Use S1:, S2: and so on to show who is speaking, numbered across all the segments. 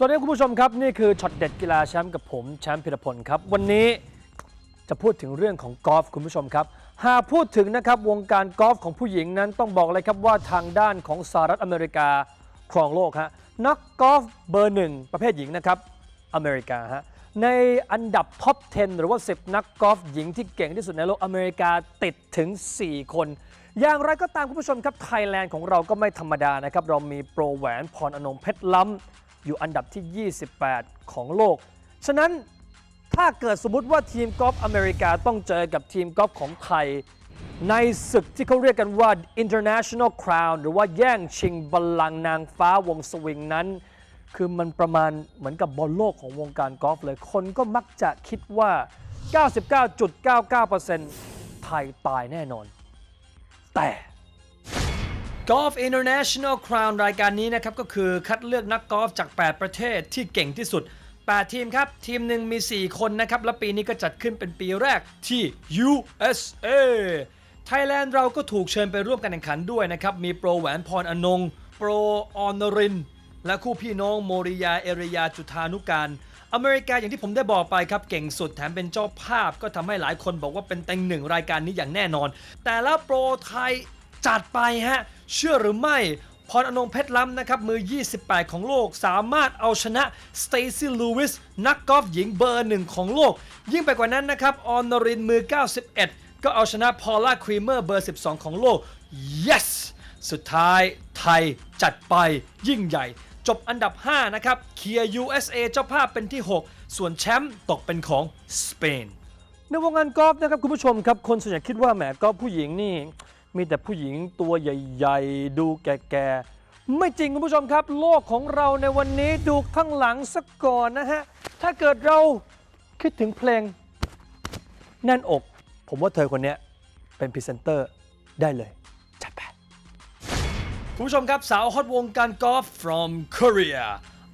S1: สวัสดีคุณผู้ชมครับ นี่คือช็อตเด็ดกีฬาแชมป์กับผมแชมป์พิรพลครับ วันนี้จะพูดถึงเรื่องของกอล์ฟคุณผู้ชมครับ หากพูดถึงนะครับวงการกอล์ฟของผู้หญิงนั้นต้องบอกเลยครับว่าทางด้านของสหรัฐอเมริกาครองโลกฮะนักกอล์ฟเบอร์หนึ่งประเภทหญิงนะครับอเมริกาฮะในอันดับท็อป 10 หรือว่า 10 นักกอล์ฟหญิงที่เก่งที่สุดในโลกอเมริกาติดถึง 4 คน อย่างไรก็ตามคุณผู้ชมครับไทยแลนด์ของเราก็ไม่ธรรมดานะครับเรามีโปรแหวนพรอนงเพชรล้ำ อยู่อันดับที่ 28 ของโลก ฉะนั้นถ้าเกิดสมมติว่าทีมกอล์ฟอเมริกาต้องเจอกับทีมกอล์ฟของไทย ในศึกที่เขาเรียกกันว่า International Crown หรือว่าแย่งชิงบัลลังก์นางฟ้าวงสวิงนั้น คือมันประมาณเหมือนกับบอลโลกของวงการกอล์ฟเลย คนก็มักจะคิดว่า 99.99%ไทยตายแน่นอน แต่ Golf International Crown รายการนี้นะครับก็คือคัดเลือกนักกอล์ฟจาก 8 ประเทศที่เก่งที่สุด 8 ทีมครับ ทีมหนึ่งมี 4 คนนะครับ และปีนี้ก็จัดขึ้นเป็นปีแรกที่ USA ไทยแลนด์เราก็ถูกเชิญไปร่วมการแข่งขันด้วยนะครับ มีโปรแหวนพรอนง โปรออนริน และคู่พี่น้องโมริยา เอริยาจุธานุการ อเมริกาอย่างที่ผมได้บอกไปครับ เก่งสุดแถมเป็นเจ้าภาพ ก็ทำให้หลายคนบอกว่าเป็นเต็งหนึ่งรายการนี้อย่างแน่นอน แต่แล้วโปรไทย จัดไปฮะ เชื่อหรือไม่พรอนงเพชรล้ำนะครับ มือ 28 ของโลก สามารถเอาชนะสเตซี่ลูวิสนักกอล์ฟหญิงเบอร์หนึ่งของโลก ยิ่งไปกว่านั้นนะครับ ออนนรินมือ 91 ก็เอาชนะพอลล่าครีเมอร์เบอร์ 12 ของโลก yes สุดท้ายไทยจัดไปยิ่งใหญ่ จบอันดับ 5 นะครับเคียร์ USA เจ้าภาพเป็นที่ 6 ส่วนแชมป์ตกเป็นของสเปนในวงการกอล์ฟนะครับคุณผู้ชมครับคนส่วนใหญ่คิดว่าแหมกอล์ฟผู้หญิงนี่ มีแต่ผู้หญิงตัวใหญ่ ๆ ดูแก่ๆ ไม่จริงคุณผู้ชมครับ โลกของเราในวันนี้ดูข้างหลังสักก่อนนะฮะ ถ้าเกิดเราคิดถึงเพลง แน่นอก ผมว่าเธอคนนี้เป็นพรีเซนเตอร์ได้เลย จัดไปคุณผู้ชมครับสาวฮอตวงการกอล์ฟ from Korea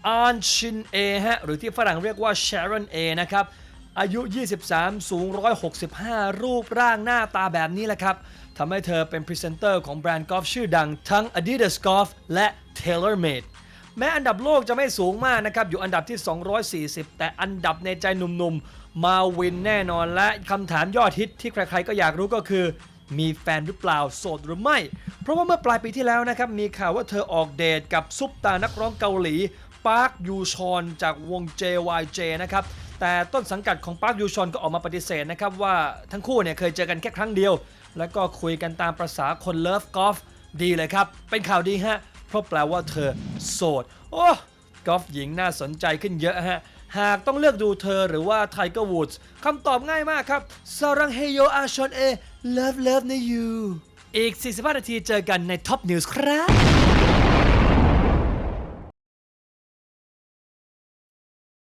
S1: อานชินเอฮะหรือที่ฝรั่งเรียกว่า Sharon A นะครับ อายุ 23 สูง 165 รูปร่างหน้าตาแบบนี้แหละครับทำให้เธอเป็นพรีเซนเตอร์ของแบรนด์กอล์ฟชื่อดัง ทั้ง Adidas Golf และ TaylorMade แม้อันดับโลกจะไม่สูงมากนะครับ อยู่อันดับที่ 240 แต่อันดับในใจหนุ่มๆ มาวินแน่นอนและคำถามยอดฮิตที่ใครๆก็อยากรู้ก็คือ มีแฟนหรือเปล่าโสดหรือไม่ เพราะว่าเมื่อปลายปีที่แล้วนะครับ มีข่าวว่าเธอออกเดทกับซุปตานักร้องเกาหลีปาร์คยูชอนจากวง JYJ นะครับ แต่ต้นสังกัดของปาร์คยูชอนก็ออกมาปฏิเสธนะครับว่าทั้งคู่เนี่ยเคยเจอกันแค่ครั้งเดียว แล้วก็คุยกันตามประษาคนเลิฟกอล์ฟดีเลยครับ เป็นข่าวดีฮะ เพราะแปลว่าเธอโสด โอ้กอล์ฟหญิงน่าสนใจขึ้นเยอะฮะ หากต้องเลือกดูเธอหรือว่าไทเกอร์วูดส์คำตอบง่ายมากครับซารังเฮโยอาชอนเอ love love ในยูอีก 45 นาทีเจอกันในท็อปนิวส์ครับ